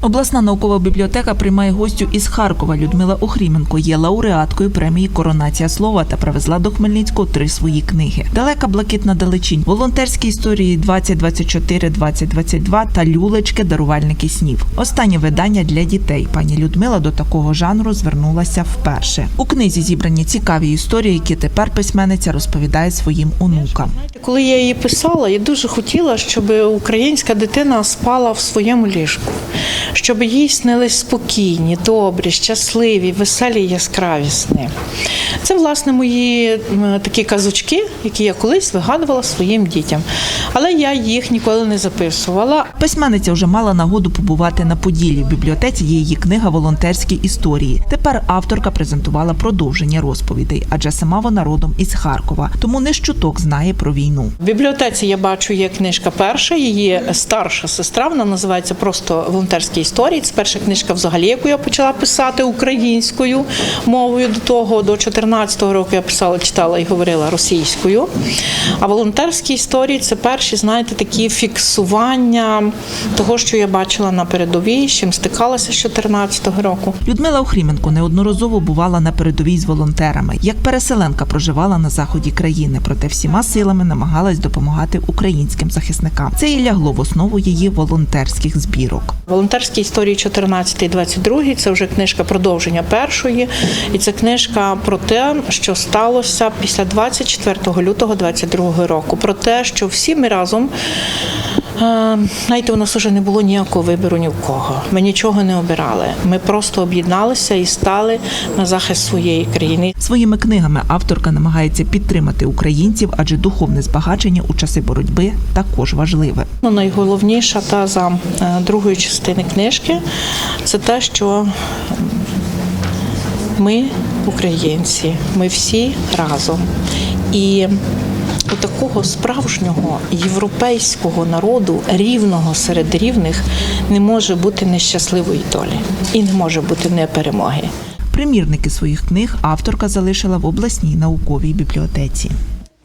Обласна наукова бібліотека приймає гостю із Харкова. Людмила Охріменко є лауреаткою премії Коронація слова та привезла до Хмельницького три свої книги: Далека блакитна далечінь, волонтерські історії 2024-2022 та люлечки дарувальники снів. Останнє видання для дітей. Пані Людмила до такого жанру звернулася вперше. У книзі зібрані цікаві історії, які тепер письменниця розповідає своїм онукам. Коли я її писала, я дуже хотіла, щоб українська дитина спала в своєму ліжку, щоб їй снились спокійні, добрі, щасливі, веселі, яскраві сни. Це, власне, мої такі казочки, які я колись вигадувала своїм дітям. Але я їх ніколи не записувала. Письменниця вже мала нагоду побувати на Поділлі. В бібліотеці є її книга Волонтерські історії. Тепер авторка презентувала продовження розповідей, адже сама вона родом із Харкова, тому не щуток знає про війну. В бібліотеці я бачу є книжка перша, її старша сестра. Вона називається просто волонтерські історії. Це перша книжка, взагалі, яку я почала писати українською мовою. До того до 14-го року я писала, читала і говорила російською. А волонтерські історії це перші, знаєте, такі фіксування того, що я бачила на передовій, з чим стикалася з 14-го року. Людмила Охріменко неодноразово бувала на передовій з волонтерами. Як переселенка проживала на заході країни, проте всіма силами намагалась допомагати українським захисникам. Це і лягло в основу її волонтерських збірок. Волонтерські історії 14 і 22 – це вже книжка продовження першої, і це книжка про те, що сталося після 24 лютого 22 року. Про те, що всі ми разом. Е, Знаєте, у нас вже не було ніякого вибору ні в кого. Ми нічого не обирали. Ми просто об'єдналися і стали на захист своєї країни. Своїми книгами авторка намагається підтримати українців, адже духовне збагачення у часи боротьби також важливе. Ну, найголовніша теза е, другої частини книжки це те, що ми українці, ми всі разом. І у такого справжнього європейського народу, рівного серед рівних, не може бути нещасливої долі і не може бути неперемоги. Примірники своїх книг авторка залишила в обласній науковій бібліотеці.